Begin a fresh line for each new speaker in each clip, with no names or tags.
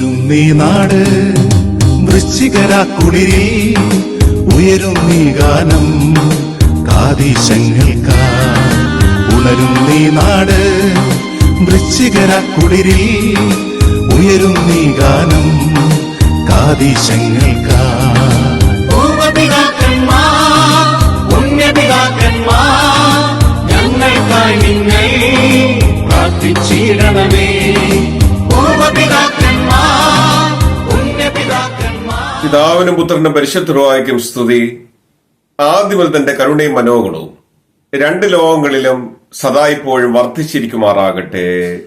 ഉണരും നീ നാട് വൃശ്ചികര കുളിരിൽ ഉയരും നീ ഗാനം കാതീശങ്ങൾക്കാ. ഉണരും നീ നാട് വൃശ്ചികര കുളിരിൽ ഉയരും നീ ഗാനം കാതീശങ്ങൾക്കാ.
ഞങ്ങൾക്കായി നിങ്ങൾ പ്രാർത്ഥിച്ചിടണമേ
പിതാവിനും പുത്രനും പരിശുദ്ധരുവായിരിക്കും സ്തുതി. ആദ്യമുതൽ തന്റെ കരുണയും മനോഗുണവും രണ്ട് ലോകങ്ങളിലും സദായിപ്പോഴും വർദ്ധിച്ചിരിക്കുമാറാകട്ടെ.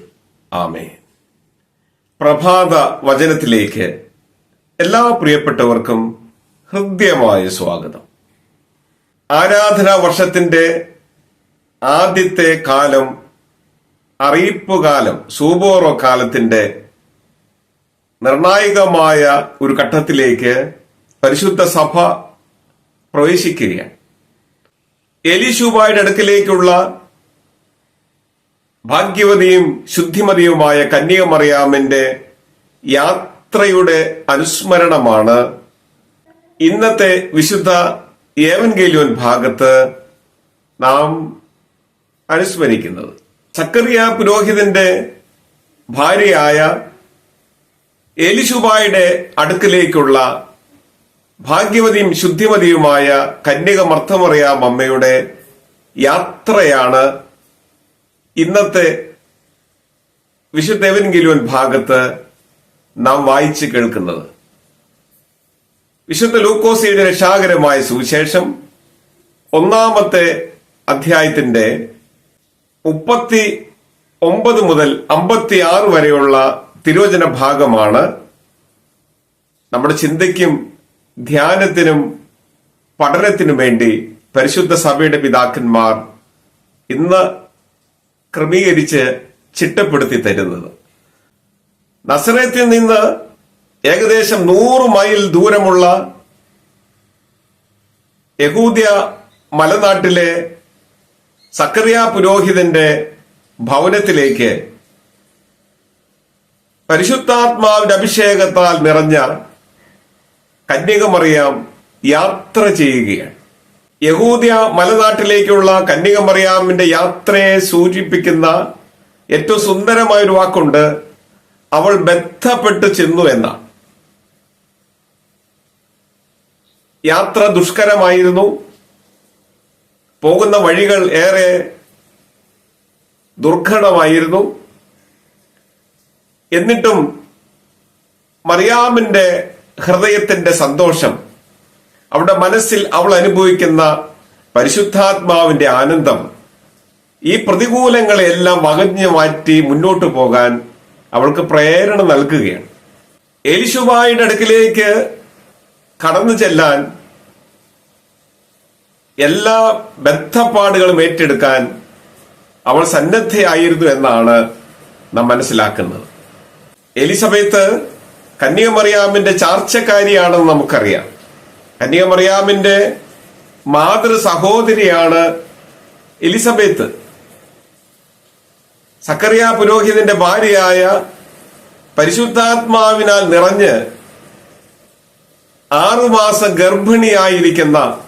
ആമേ പ്രഭാത വചനത്തിലേക്ക് എല്ലാ പ്രിയപ്പെട്ടവർക്കും ഹൃദ്യമായ സ്വാഗതം. ആരാധനാ വർഷത്തിന്റെ ആദ്യത്തെ കാലം അറിയിപ്പ് കാലം സൂബോറോ കാലത്തിന്റെ നിർണായകമായ ഒരു ഘട്ടത്തിലേക്ക് പരിശുദ്ധ സഭ പ്രവേശിക്കുകയാണ്. എലിശൂബായുടെ അടുക്കിലേക്കുള്ള ഭാഗ്യവതിയും ശുദ്ധിമതിയുമായ കന്യകമറിയാമിന്റെ യാത്രയുടെ അനുസ്മരണമാണ് ഇന്നത്തെ വിശുദ്ധ ഏവൻഗേലിയോൻ ഭാഗത്ത് നാം അനുസ്മരിക്കുന്നത്. സക്കറിയ പുരോഹിതന്റെ ഭാര്യയായ എലിശുബായുടെ അടുക്കിലേക്കുള്ള ഭാഗ്യവതിയും ശുദ്ധിമതിയുമായ കന്യക മർത്തമറിയാം അമ്മയുടെ യാത്രയാണ് ഇന്നത്തെ വിശുദ്ധ എവൻഗിലുവൻ ഭാഗത്ത് നാം വായിച്ചു കേൾക്കുന്നത്. വിശുദ്ധ ലൂക്കോസിയുടെ രക്ഷാകരമായ സുവിശേഷം ഒന്നാമത്തെ അധ്യായത്തിന്റെ മുപ്പത്തി ഒമ്പത് മുതൽ അമ്പത്തി ആറ് വരെയുള്ള തിരോചന ഭാഗമാണ്. നമ്മുടെ ചിന്തയ്ക്കും ധ്യാനത്തിനും പഠനത്തിനും വേണ്ടി പരിശുദ്ധ സഭയുടെ പിതാക്കന്മാർ ഇന്ന് ക്രമീകരിച്ച് ചിട്ടപ്പെടുത്തി തരുന്നത്. നസറേത്തിൽ നിന്ന് ഏകദേശം നൂറ് മൈൽ ദൂരമുള്ള യഹൂദ്യ മലനാട്ടിലെ സക്കറിയ പുരോഹിതന്റെ ഭവനത്തിലേക്ക് പരിശുദ്ധാത്മാവിന്റെ അഭിഷേകത്താൽ നിറഞ്ഞ കന്യകമറിയാം യാത്ര ചെയ്യുകയാണ്. യഹൂദ്യ മലനാട്ടിലേക്കുള്ള കന്യകമറിയാമിന്റെ യാത്രയെ സൂചിപ്പിക്കുന്ന ഏറ്റവും സുന്ദരമായ ഒരു വാക്കുണ്ട് അവൾ ബന്ധപ്പെട്ട് ചെന്നു എന്നാണ്. യാത്ര ദുഷ്കരമായിരുന്നു. പോകുന്ന വഴികൾ ഏറെ ദുർഘടമായിരുന്നു. എന്നിട്ടും മറിയാമിന്റെ ഹൃദയത്തിന്റെ സന്തോഷം അവിടെ മനസ്സിൽ അവൾ അനുഭവിക്കുന്ന പരിശുദ്ധാത്മാവിന്റെ ആനന്ദം ഈ പ്രതികൂലങ്ങളെല്ലാം വകഞ്ഞു മാറ്റി മുന്നോട്ട് പോകാൻ അവൾക്ക് പ്രേരണ നൽകുകയാണ്. എലിശുബായുടെ അടുക്കിലേക്ക് കടന്നു ചെല്ലാൻ എല്ലാ ബന്ധപ്പാടുകളും ഏറ്റെടുക്കാൻ അവൾ സന്നദ്ധയായിരുന്നു എന്നാണ് നാം മനസ്സിലാക്കുന്നത്. എലിസബത്ത് കന്യകമറിയാമിന്റെ ചാർച്ചക്കാരിയാണെന്ന് നമുക്കറിയാം. കന്യകമറിയാമിന്റെ മാതൃ സഹോദരിയാണ് എലിസബത്ത്. സക്കറിയ പുരോഹിതന്റെ ഭാര്യയായ പരിശുദ്ധാത്മാവിനാൽ നിറഞ്ഞ് ആറുമാസ ഗർഭിണിയായിരിക്കുന്ന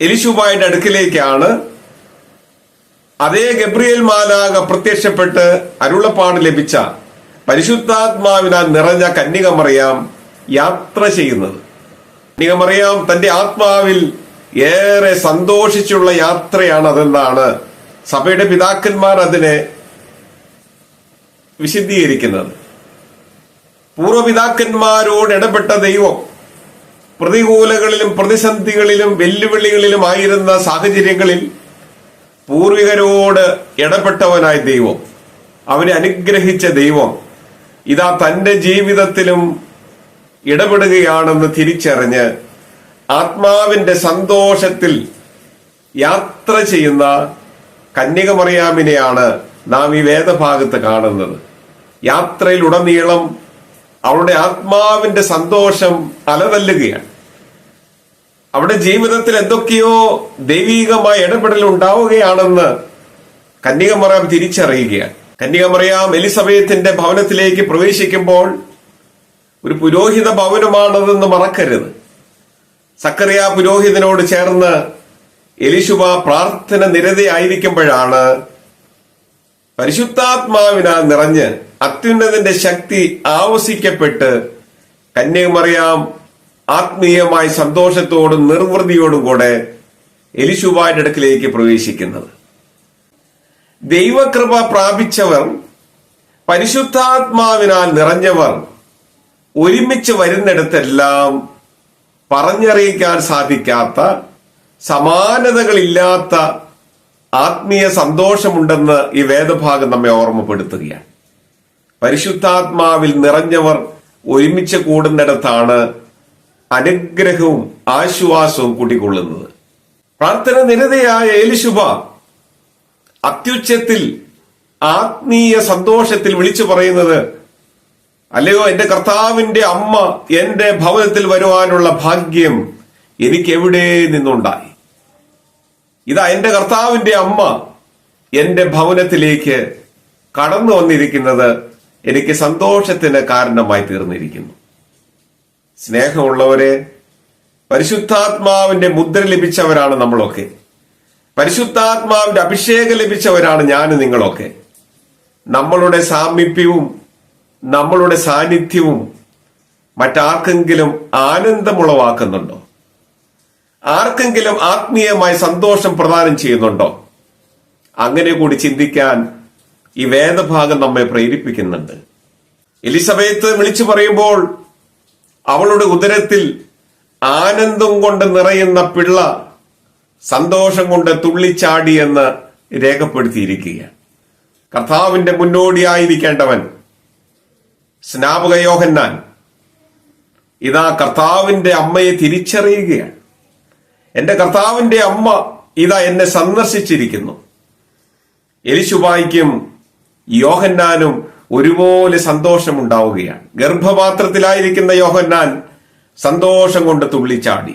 എലിശുബായുടെ അടുക്കിലേക്കാണ് അതേ ഗബ്രിയേൽ മാലാക പ്രത്യക്ഷപ്പെട്ട് അരുളപ്പാട് ലഭിച്ച പരിശുദ്ധാത്മാവിനാൽ നിറഞ്ഞ കന്യകമറിയാം യാത്ര ചെയ്യുന്നത്. കന്യകമറിയാം തന്റെ ആത്മാവിൽ ഏറെ സന്തോഷിച്ചുള്ള യാത്രയാണ് അതെന്നാണ് സഭയുടെ പിതാക്കന്മാർ അതിനെ വിശദീകരിക്കുന്നത്. പൂർവപിതാക്കന്മാരോട് ഇടപെട്ട ദൈവം പ്രതികൂലകളിലും പ്രതിസന്ധികളിലും വെല്ലുവിളികളിലും ആയിരുന്ന സാഹചര്യങ്ങളിൽ പൂർവികരോട് ഇടപെട്ടവനായ ദൈവം. അവനെ അനുഗ്രഹിച്ച ദൈവം. ഇതാ തന്റെ ജീവിതത്തിലും ഇടപെടുകയാണെന്ന് തിരിച്ചറിഞ്ഞ് ആത്മാവിന്റെ സന്തോഷത്തിൽ യാത്ര ചെയ്യുന്ന കന്യകമറിയാമിനെയാണ് നാം ഈ വേദഭാഗത്ത് കാണുന്നത്. യാത്രയിലുടനീളം അവളുടെ ആത്മാവിന്റെ സന്തോഷം അലതല്ലുകയാണ് അവിടെ ജീവിതത്തിൽ എന്തൊക്കെയോ ദൈവീകമായ ഇടപെടൽ ഉണ്ടാവുകയാണെന്ന് കന്യകമറിയാം തിരിച്ചറിയുകയാണ്. കന്യകമറിയാം എലിസബയത്തിന്റെ ഭവനത്തിലേക്ക് പ്രവേശിക്കുമ്പോൾ ഒരു പുരോഹിത ഭവനമാണതെന്ന് മറക്കരുത്. സക്കറിയ പുരോഹിതനോട് ചേർന്ന് എലിശുബ പ്രാർത്ഥന നിരതയായിരിക്കുമ്പോഴാണ് പരിശുദ്ധാത്മാവിനാൽ നിറഞ്ഞ് അത്യുന്നതിന്റെ ശക്തി ആവസിക്കപ്പെട്ട് കന്യകമറിയാം ആത്മീയമായ സന്തോഷത്തോടും നിർവൃതിയോടും കൂടെ എലിശുബായുടെ അടുക്കിലേക്ക് പ്രവേശിക്കുന്നത്. ദൈവകൃപ പ്രാപിച്ചവർ പരിശുദ്ധാത്മാവിനാൽ നിറഞ്ഞവർ ഒരുമിച്ച് വരുന്നിടത്തെല്ലാം പറഞ്ഞറിയിക്കാൻ സാധിക്കാത്ത സമാനതകളില്ലാത്ത ആത്മീയ സന്തോഷമുണ്ടെന്ന് ഈ വേദഭാഗം നമ്മെ ഓർമ്മപ്പെടുത്തുകയാണ്. പരിശുദ്ധാത്മാവിൽ നിറഞ്ഞവർ ഒരുമിച്ച് കൂടുന്നിടത്താണ് അനുഗ്രഹവും ആശ്വാസവും കൂട്ടിക്കൊള്ളുന്നത്. പ്രാർത്ഥന നിരതയായ എലിശുഭ അത്യുച്ചത്തിൽ ആത്മീയ സന്തോഷത്തിൽ വിളിച്ചു പറയുന്നത് അല്ലയോ എന്റെ കർത്താവിന്റെ അമ്മ എന്റെ ഭവനത്തിൽ വരുവാനുള്ള ഭാഗ്യം എനിക്ക് എവിടെ നിന്നുണ്ടായി? ഇതാ എന്റെ കർത്താവിന്റെ അമ്മ എന്റെ ഭവനത്തിലേക്ക് കടന്നു വന്നിരിക്കുന്നത് എനിക്ക് സന്തോഷത്തിന് കാരണമായി തീർന്നിരിക്കുന്നു. സ്നേഹമുള്ളവരെ പരിശുദ്ധാത്മാവിന്റെ മുദ്ര ലഭിച്ചവരാണ് നമ്മളൊക്കെ. പരിശുദ്ധാത്മാവിന്റെ അഭിഷേകം ലഭിച്ചവരാണ് ഞാൻ നിങ്ങളൊക്കെ. നമ്മളുടെ സാമീപ്യവും നമ്മളുടെ സാന്നിധ്യവും മറ്റാർക്കെങ്കിലും ആനന്ദമുളവാക്കുന്നുണ്ടോ? ആർക്കെങ്കിലും ആത്മീയമായ സന്തോഷം പ്രദാനം ചെയ്യുന്നുണ്ടോ? അങ്ങനെ കൂടി ചിന്തിക്കാൻ ഈ വേദഭാഗം നമ്മെ പ്രേരിപ്പിക്കുന്നുണ്ട്. എലിസബത്ത് വിളിച്ചു പറയുമ്പോൾ അവളുടെ ഉദരത്തിൽ ആനന്ദം കൊണ്ട് നിറയുന്ന പിള്ള സന്തോഷം കൊണ്ട് തുള്ളിച്ചാടി എന്ന് രേഖപ്പെടുത്തിയിരിക്കുകയാണ്. കർത്താവിന്റെ മുന്നോടിയായിരിക്കേണ്ടവൻ സ്നാപക യോഹന്നാൻ ഇതാ കർത്താവിന്റെ അമ്മയെ തിരിച്ചറിയുകയാണ്. എന്റെ കർത്താവിന്റെ അമ്മ ഇതാ എന്നെ സന്ദർശിച്ചിരിക്കുന്നു. എലിശുബായിക്കും യോഹന്നാനും ഒരുപോലെ സന്തോഷമുണ്ടാവുകയാണ്. ഗർഭപാത്രത്തിലായിരിക്കുന്ന യോഹന്നാൻ സന്തോഷം കൊണ്ട് തുള്ളിച്ചാടി.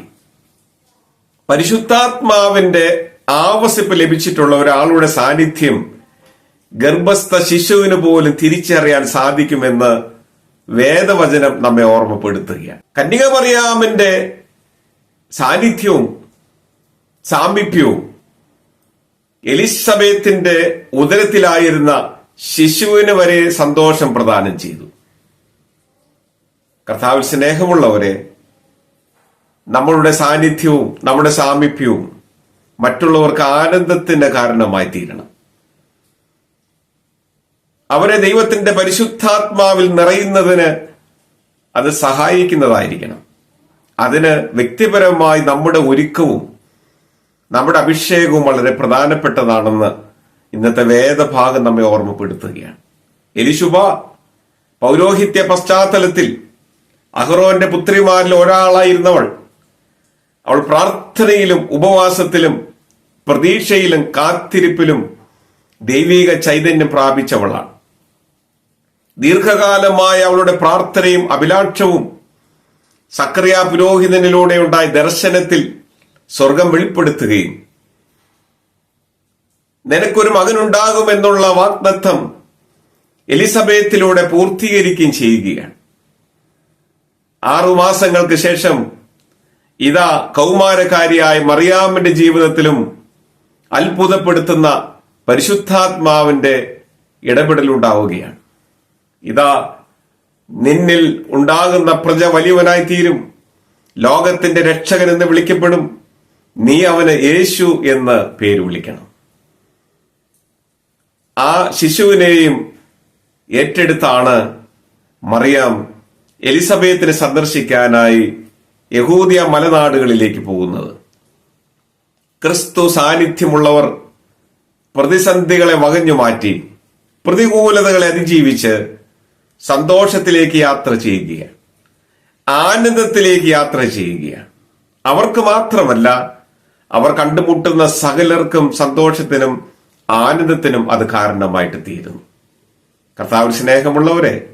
പരിശുദ്ധാത്മാവിന്റെ ആവസിപ്പ് ലഭിച്ചിട്ടുള്ള ഒരാളുടെ സാന്നിധ്യം ഗർഭസ്ഥ ശിശുവിന് പോലും തിരിച്ചറിയാൻ സാധിക്കുമെന്ന് വേദവചനം നമ്മെ ഓർമ്മപ്പെടുത്തുകയാണ്. കന്യകമറിയാമിന്റെ സാന്നിധ്യവും സാമീപ്യവും എലിസബേത്തിന്റെ ഉദരത്തിലായിരുന്ന ശിശുവിന് വരെ സന്തോഷം പ്രദാനം ചെയ്തു. കർത്താവിൽ സ്നേഹമുള്ളവരെ നമ്മളുടെ സാന്നിധ്യവും നമ്മുടെ സാമീപ്യവും മറ്റുള്ളവർക്ക് ആനന്ദത്തിന്റെ കാരണമായി തീരണം. അവരെ ദൈവത്തിന്റെ പരിശുദ്ധാത്മാവിൽ നിറയുന്നതിന് അത് സഹായിക്കുന്നതായിരിക്കണം. അതിന് വ്യക്തിപരമായി നമ്മുടെ ഒരുക്കവും നമ്മുടെ അഭിഷേകവും വളരെ പ്രധാനപ്പെട്ടതാണെന്ന് ഇന്നത്തെ വേദഭാഗം നമ്മെ ഓർമ്മപ്പെടുത്തുകയാണ്. എലിശുബ പൗരോഹിത്യ പശ്ചാത്തലത്തിൽ അഹ്റോന്റെ പുത്രിമാരിൽ ഒരാളായിരുന്നവൾ. അവൾ പ്രാർത്ഥനയിലും ഉപവാസത്തിലും പ്രതീക്ഷയിലും കാത്തിരിപ്പിലും ദൈവിക ചൈതന്യം പ്രാപിച്ചവളാണ്. ദീർഘകാലമായ അവളുടെ പ്രാർത്ഥനയും അഭിലാഷവും സക്രിയ പുരോഹിതനിലൂടെ ഉണ്ടായ ദർശനത്തിൽ സ്വർഗം വെളിപ്പെടുത്തുകയും നിനക്കൊരു മകനുണ്ടാകുമെന്നുള്ള വാഗ്ദത്തം എലിസബത്തിലൂടെ പൂർത്തീകരിക്കുകയും ചെയ്യുകയാണ്. ആറുമാസങ്ങൾക്ക് ശേഷം ഇതാ കൗമാരക്കാരിയായ മറിയാമിന്റെ ജീവിതത്തിലും അത്ഭുതപ്പെടുത്തുന്ന പരിശുദ്ധാത്മാവിന്റെ ഇടപെടലുണ്ടാവുകയാണ്. ഇതാ നിന്നിൽ ഉണ്ടാകുന്ന പ്രജ വലിയവനായി തീരും ലോകത്തിന്റെ രക്ഷകൻ എന്ന് വിളിക്കപ്പെടും. നീ അവന് യേശു എന്ന് പേര് വിളിക്കണം. ആ ശിശുവിനെയും ഏറ്റെടുത്താണ് മറിയാം എലിസബത്തിനെ സന്ദർശിക്കാനായി യഹൂദിയ മലനാടുകളിലേക്ക് പോകുന്നത്. ക്രിസ്തു സാന്നിധ്യമുള്ളവർ പ്രതിസന്ധികളെ വകഞ്ഞു മാറ്റി പ്രതികൂലതകളെ അതിജീവിച്ച് സന്തോഷത്തിലേക്ക് യാത്ര ചെയ്യുക ആനന്ദത്തിലേക്ക് യാത്ര ചെയ്യുക അവർക്ക് മാത്രമല്ല അവർ കണ്ടുമുട്ടുന്ന സകലർക്കും സന്തോഷത്തിനും ആനന്ദത്തിനും അത് കാരണമായിട്ട് തീരുന്നു. കർത്താവ് സ്നേഹമുള്ളവരെ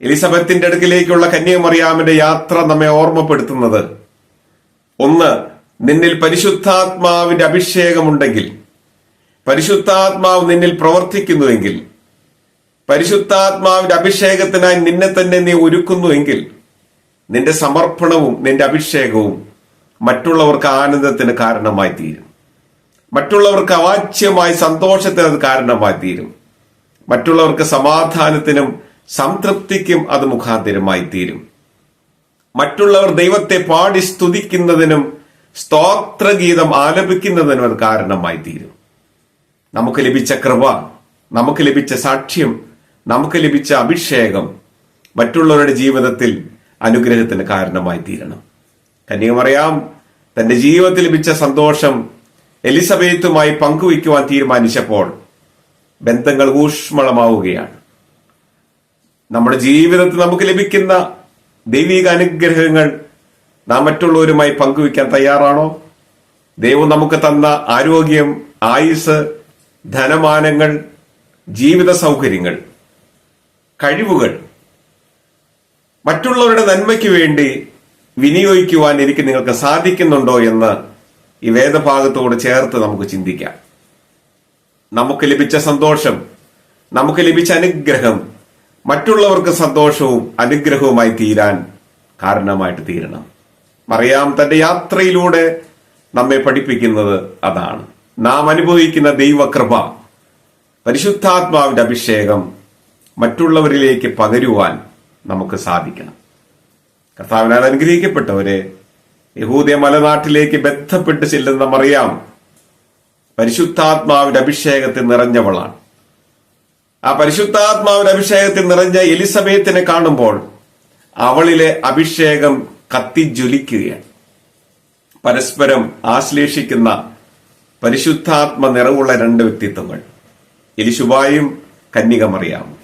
എലിസബത്തിന്റെ അടുക്കിലേക്കുള്ള കന്യാമറിയാമിന്റെ യാത്ര നമ്മെ ഓർമ്മപ്പെടുത്തുന്നത്. ഒന്ന് നിന്നിൽ പരിശുദ്ധാത്മാവിന്റെ അഭിഷേകമുണ്ടെങ്കിൽ പരിശുദ്ധാത്മാവ് നിന്നിൽ പ്രവർത്തിക്കുന്നുവെങ്കിൽ പരിശുദ്ധാത്മാവിന്റെ അഭിഷേകത്തിനായി നിന്നെ തന്നെ നീ ഒരുക്കുന്നുവെങ്കിൽ നിന്റെ സമർപ്പണവും നിന്റെ അഭിഷേകവും മറ്റുള്ളവർക്ക് ആനന്ദത്തിന് കാരണമായി തീരും. മറ്റുള്ളവർക്ക് അവാച്യമായ സന്തോഷത്തിന് അത് കാരണമായി തീരും. മറ്റുള്ളവർക്ക് സമാധാനത്തിനും സംതൃപ്തിക്കും അത് മുഖാന്തരമായി തീരും. മറ്റുള്ളവർ ദൈവത്തെ പാടി സ്തുതിക്കുന്നതിനും സ്തോത്രഗീതം ആലപിക്കുന്നതിനും അത് കാരണമായി തീരും. നമുക്ക് ലഭിച്ച കൃപ നമുക്ക് ലഭിച്ച സാക്ഷ്യം നമുക്ക് ലഭിച്ച അഭിഷേകം മറ്റുള്ളവരുടെ ജീവിതത്തിൽ അനുഗ്രഹത്തിന് കാരണമായി തീരണം. കന്യകമറിയാം തന്റെ ജീവിതത്തിൽ ലഭിച്ച സന്തോഷം എലിസബത്തുമായി പങ്കുവയ്ക്കുവാൻ തീരുമാനിച്ചപ്പോൾ ബന്ധങ്ങൾ ഊഷ്മളമാവുകയാണ്. നമ്മുടെ ജീവിതത്തിൽ നമുക്ക് ലഭിക്കുന്ന ദൈവിക അനുഗ്രഹങ്ങൾ നാം മറ്റുള്ളവരുമായി പങ്കുവയ്ക്കാൻ തയ്യാറാണോ? ദൈവം നമുക്ക് തന്ന ആരോഗ്യം ആയുസ് ധനമാനങ്ങൾ ജീവിത സൗകര്യങ്ങൾ കഴിവുകൾ മറ്റുള്ളവരുടെ നന്മയ്ക്ക് വേണ്ടി വിനിയോഗിക്കുവാൻ എനിക്ക് നിങ്ങൾക്ക് സാധിക്കുന്നുണ്ടോ എന്ന് ഈ വേദഭാഗത്തോട് ചേർത്ത് നമുക്ക് ചിന്തിക്കാം. നമുക്ക് ലഭിച്ച സന്തോഷം നമുക്ക് ലഭിച്ച അനുഗ്രഹം മറ്റുള്ളവർക്ക് സന്തോഷവും അനുഗ്രഹവുമായി തീരാൻ കാരണമായിട്ട് തീരണം. മറിയാം തന്റെ യാത്രയിലൂടെ നമ്മെ പഠിപ്പിക്കുന്നത് അതാണ്. നാം അനുഭവിക്കുന്ന ദൈവകൃപ പരിശുദ്ധാത്മാവിന്റെ അഭിഷേകം മറ്റുള്ളവരിലേക്ക് പകരുവാൻ നമുക്ക് സാധിക്കണം. കർത്താവിനാൽ അനുഗ്രഹിക്കപ്പെട്ടവരെ യഹൂദയ മലനാട്ടിലേക്ക് ബന്ധപ്പെട്ട് ചെല്ലുന്ന മറിയാം പരിശുദ്ധാത്മാവിന്റെ അഭിഷേകത്തിൽ നിറഞ്ഞവളാണ്. ആ പരിശുദ്ധാത്മാവിന്റെ അഭിഷേകത്തിൽ നിറഞ്ഞ എലിസബത്തിനെ കാണുമ്പോൾ അവളിലെ അഭിഷേകം കത്തിജ്വലിക്കുകയാണ്. പരസ്പരം ആശ്ലേഷിക്കുന്ന പരിശുദ്ധാത്മ നിറവുള്ള രണ്ട് വ്യക്തിത്വങ്ങൾ എലിശുബായും കന്യകമറിയാം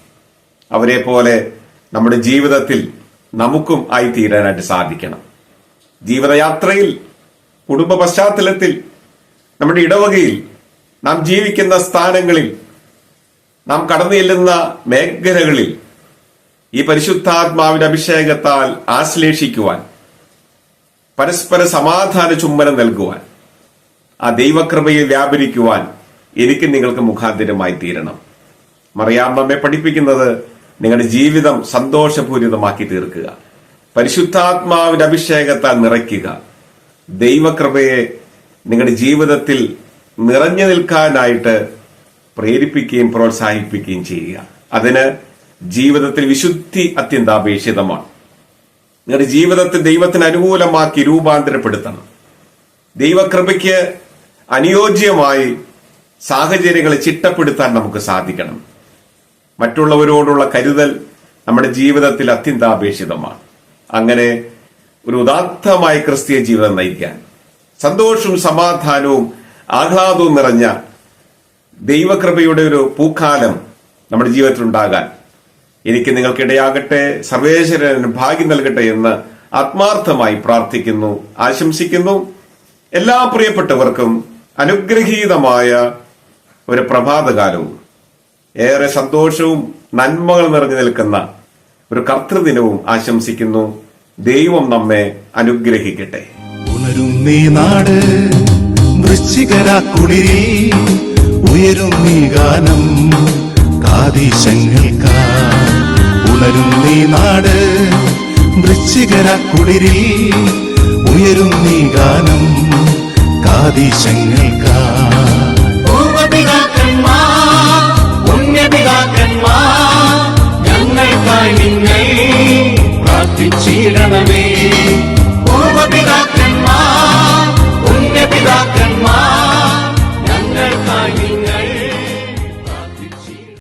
അവരെ പോലെ നമ്മുടെ ജീവിതത്തിൽ നമുക്കും ആയി തീരാനായിട്ട് സാധിക്കണം. ജീവിതയാത്രയിൽ കുടുംബ പശ്ചാത്തലത്തിൽ നമ്മുടെ ഇടവകയിൽ നാം ജീവിക്കുന്ന സ്ഥാനങ്ങളിൽ നാം കടന്നു ചെല്ലുന്ന മേഖലകളിൽ ഈ പരിശുദ്ധാത്മാവിന്റെ അഭിഷേകത്താൽ ആശ്ലേഷിക്കുവാൻ പരസ്പര സമാധാന ചുംബനം നൽകുവാൻ ആ ദൈവകൃപയിൽ വ്യാപരിക്കുവാൻ എനിക്ക് നിങ്ങൾക്ക് മുഖാന്തിരമായി തീരണം. മറിയാം പഠിപ്പിക്കുന്നത് നിങ്ങളുടെ ജീവിതം സന്തോഷപൂരിതമാക്കി തീർക്കുക. പരിശുദ്ധാത്മാവിന്റെ അഭിഷേകത്താൽ നിറയ്ക്കുക. ദൈവകൃപയെ നിങ്ങളുടെ ജീവിതത്തിൽ നിറഞ്ഞു നിൽക്കാനായിട്ട് പ്രേരിപ്പിക്കുകയും പ്രോത്സാഹിപ്പിക്കുകയും ചെയ്യുക. അതിന് ജീവിതത്തിൽ വിശുദ്ധി അത്യന്താപേക്ഷിതമാണ്. നിങ്ങളുടെ ജീവിതത്തെ ദൈവത്തിന് അനുകൂലമാക്കി രൂപാന്തരപ്പെടുത്തണം. ദൈവകൃപയ്ക്ക് അനുയോജ്യമായി സാഹചര്യങ്ങളെ ചിട്ടപ്പെടുത്താൻ നമുക്ക് സാധിക്കണം. മറ്റുള്ളവരോടുള്ള കരുതൽ നമ്മുടെ ജീവിതത്തിൽ അത്യന്താപേക്ഷിതമാണ്. അങ്ങനെ ഒരു ഉദാത്തമായ ക്രിസ്തീയ ജീവിതം നയിക്കാൻ. സന്തോഷവും സമാധാനവും ആഹ്ലാദവും നിറഞ്ഞ ദൈവകൃപയുടെ ഒരു പൂക്കാലം നമ്മുടെ ജീവിതത്തിൽ ഉണ്ടാകാൻ എനിക്ക് നിങ്ങൾക്കിടയാകട്ടെ സർവേശ്വരന് ഭാഗ്യം നൽകട്ടെ എന്ന് ആത്മാർത്ഥമായി പ്രാർത്ഥിക്കുന്നു ആശംസിക്കുന്നു. എല്ലാ പ്രിയപ്പെട്ടവർക്കും അനുഗ്രഹീതമായ ഒരു പ്രഭാതകാലവും. ഏറെ സന്തോഷവും നന്മകൾ നിറഞ്ഞു നിൽക്കുന്ന ഒരു കർത്തൃദിനവും ആശംസിക്കുന്നു. ദൈവം നമ്മെ അനുഗ്രഹിക്കട്ടെ.
ഉണരും നാട് വൃശ്ചികര കുളിരിൽ. ഉയരും നീ ഗാനം കാതീശങ്ങൾക്കാ. ഉണരും നീ നാട് വൃശ്ചികര കുളിരിൽ. ഉയരും നീ ഗാനം കാതീശങ്ങൾക്കാ.
ഞങ്ങൾ ഞങ്ങൾക്കായി നിങ്ങൾ പ്രാർത്ഥിച്ചിടണമേ